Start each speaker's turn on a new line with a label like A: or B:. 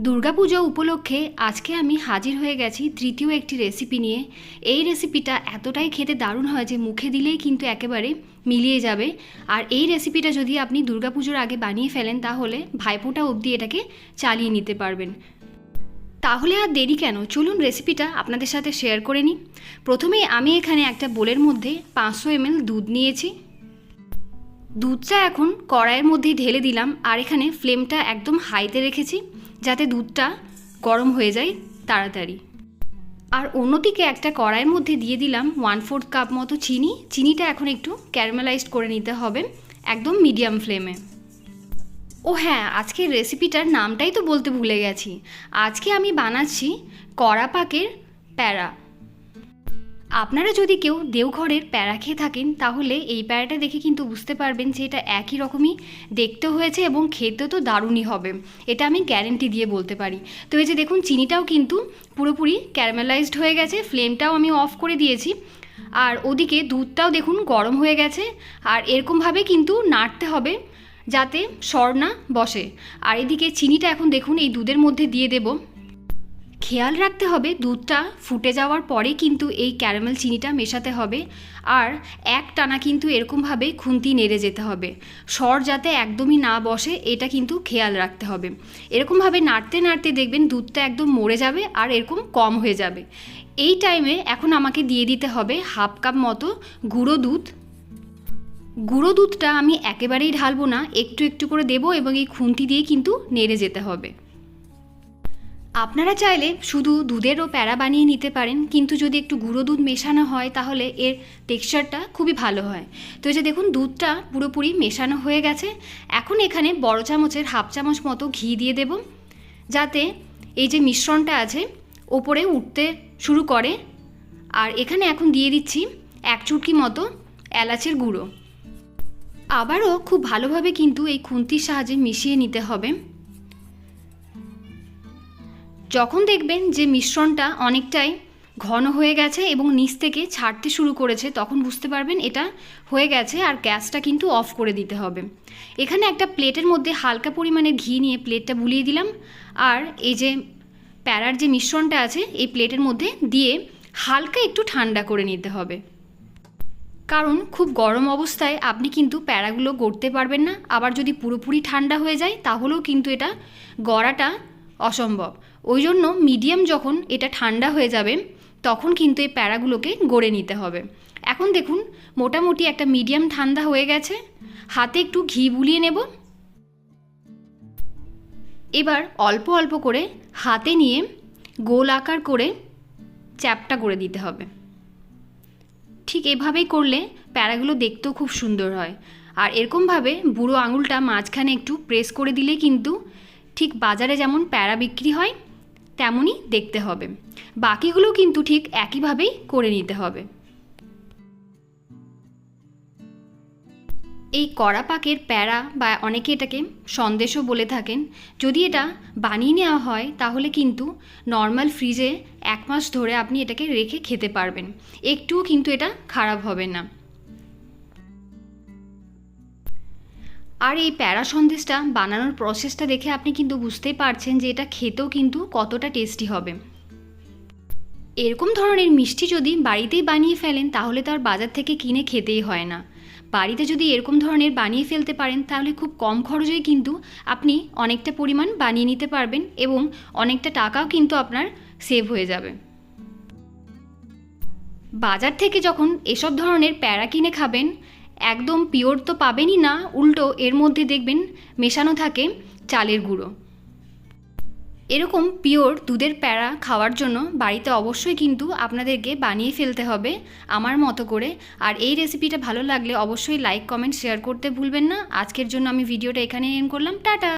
A: দুর্গাপুজো উপলক্ষে আজকে আমি হাজির হয়ে গেছি তৃতীয় একটি রেসিপি নিয়ে। এই রেসিপিটা এতটাই খেতে দারুণ হয় যে মুখে দিলেই কিন্তু একেবারে মিলিয়ে যাবে। আর এই রেসিপিটা যদি আপনি দুর্গাপুজোর আগে বানিয়ে ফেলেন তাহলে ভাইফোঁটা অবধি এটাকে চালিয়ে নিতে পারবেন। তাহলে আর দেরি কেন? চলুন রেসিপিটা আপনাদের সাথে শেয়ার করে নিই। প্রথমেই আমি এখানে একটা বোলের মধ্যে পাঁচশো এমএল দুধ নিয়েছি। দুধটা এখন কড়াইয়ের মধ্যেই ঢেলে দিলাম। আর এখানে ফ্লেমটা একদম হাইতে রেখেছি। যাতে দুধটা গরম হয়ে যায় তাড়াতাড়ি। আর অন্যদিকে একটা কড়াইয়ের মধ্যে দিয়ে দিলাম ওয়ান ফোর্থ কাপ মতো চিনি। চিনিটা এখন একটু ক্যারামেলাইজড করে নিতে হবে, একদম মিডিয়াম ফ্লেমে ও হ্যাঁ আজকের রেসিপিটার নামটাই তো বলতে ভুলে গেছি। আজকে আমি বানাচ্ছি কড়া পাকের প্যারা। আপনারা যদি কেউ দেওঘরের প্যারা খেয়ে থাকেন, তাহলে এই প্যারাটা দেখে কিন্তু বুঝতে পারবেন যে এটা একই রকমই দেখতে হয়েছে এবং খেতেও তো দারুণই হবে। এটা আমি গ্যারেন্টি দিয়ে বলতে পারি। তো এই যে দেখুন, চিনিটাও কিন্তু পুরোপুরি ক্যারামেলাইজড হয়ে গেছে, ফ্লেমটাও আমি অফ করে দিয়েছি। আর ওদিকে দুধটাও দেখুন গরম হয়ে গেছে, আর এরকমভাবে কিন্তু নাড়তে হবে যাতে সর না বসে। আর এদিকে চিনিটা এখন দেখুন এই দুধের মধ্যে দিয়ে দেবো। খেয়াল রাখতে হবে দুধটা ফুটে যাওয়ার পরে কিন্তু এই ক্যারামেল চিনিটা মেশাতে হবে। আর এক টানা কিন্তু এরকমভাবে খুন্তি নেড়ে যেতে হবে। সর যাতে একদমই না বসে, এটা কিন্তু খেয়াল রাখতে হবে। এরকমভাবে নাড়তে নাড়তে দেখবেন দুধটা একদম মরে যাবে আর এরকম কম হয়ে যাবে। এই টাইমে এখন আমাকে দিয়ে দিতে হবে হাফ কাপ মতো গুঁড়ো দুধ। গুঁড়ো দুধটা আমি একেবারেই ঢালবো না, একটু একটু করে দেবো এবং এই খুন্তি দিয়ে কিন্তু নেড়ে যেতে হবে। আপনারা চাইলে শুধু দুধেরও প্যারা বানিয়ে নিতে পারেন, কিন্তু যদি একটু গুঁড়ো দুধ মেশানো হয় তাহলে এর টেক্সচারটা খুবই ভালো হয়। তো এই যে দেখুন, দুধটা পুরোপুরি মেশানো হয়ে গেছে। এখন এখানে বড় চামচের হাফ চামচ মতো ঘি দিয়ে দেব, যাতে এই যে মিশ্রণটা আছে ওপরে উঠতে শুরু করে। আর এখানে এখন দিয়ে দিচ্ছি এক চুটকি মতো এলাচের গুঁড়ো। আবারও খুব ভালোভাবে কিন্তু এই খুন্তির সাহায্যে মিশিয়ে নিতে হবে। যখন দেখবেন যে মিশ্রণটা অনেকটাই ঘন হয়ে গেছে এবং নিচ থেকে ছাড়তে শুরু করেছে, তখন বুঝতে পারবেন এটা হয়ে গেছে আর গ্যাসটা কিন্তু অফ করে দিতে হবে। এখানে একটা প্লেটের মধ্যে হালকা পরিমাণে ঘি নিয়ে প্লেটটা বুলিয়ে দিলাম। আর এই যে প্যারার যে মিশ্রণটা আছে, এই প্লেটের মধ্যে দিয়ে হালকা একটু ঠান্ডা করে নিতে হবে। কারণ খুব গরম অবস্থায় আপনি কিন্তু প্যারাগুলো গড়তে পারবেন না। আবার যদি পুরোপুরি ঠান্ডা হয়ে যায়, তাহলেও কিন্তু এটা গড়াটা অসম্ভব। ওই জন্য মিডিয়াম যখন এটা ঠান্ডা হয়ে যাবে, তখন কিন্তু এই প্যারাগুলোকে গড়ে নিতে হবে। এখন দেখুন, মোটামুটি একটা মিডিয়াম ঠান্ডা হয়ে গেছে। হাতে একটু ঘি বুলিয়ে নেব। এবার অল্প অল্প করে হাতে নিয়ে গোল আকার করে চ্যাপটা করে দিতে হবে। ঠিক এভাবেই করলে প্যারাগুলো দেখতেও খুব সুন্দর হয়। আর এরকমভাবে বুড়ো আঙুলটা মাঝখানে একটু প্রেস করে দিলে কিন্তু ঠিক বাজারে যেমন প্যারা বিক্রি হয় তেমনই দেখতে হবে। বাকিগুলো কিন্তু ঠিক একইভাবেই করে নিতে হবে। এই কড়া পাকের প্যারা বা অনেকে এটাকে সন্দেশও বলে থাকেন। যদি এটা বানিয়ে নেওয়া হয়, তাহলে কিন্তু নর্মাল ফ্রিজে এক মাস ধরে আপনি এটাকে রেখে খেতে পারবেন। একটুও কিন্তু এটা খারাপ হবে না। আর এই প্যারা সন্দেশটা বানানোর প্রসেসটা দেখে আপনি কিন্তু বুঝতেই পারছেন যে এটা খেতেও কিন্তু কতটা টেস্টি হবে। এরকম ধরনের মিষ্টি যদি বাড়িতেই বানিয়ে ফেলেন, তাহলে তো আর বাজার থেকে কিনে খেতেই হয় না। বাড়িতে যদি এরকম ধরনের বানিয়ে ফেলতে পারেন, তাহলে খুব কম খরচেই কিন্তু আপনি অনেকটা পরিমাণ বানিয়ে নিতে পারবেন এবং অনেকটা টাকাও কিন্তু আপনার সেভ হয়ে যাবে। বাজার থেকে যখন এসব ধরনের প্যারা কিনে খাবেন একদম পিওর তো পাবেনই না, উল্টো এর মধ্যে দেখবেন মেশানো থাকে চালের গুঁড়ো। এরকম পিওর দুধের প্যাড়া খাওয়ার জন্য বাড়িতে অবশ্যই কিন্তু আপনাদেরকে বানিয়ে ফেলতে হবে আমার মতো করে। আর এই রেসিপিটা ভালো লাগলে অবশ্যই লাইক কমেন্ট শেয়ার করতে ভুলবেন না। আজকের জন্য আমি ভিডিওটা এখানে এন করলাম। টাটা!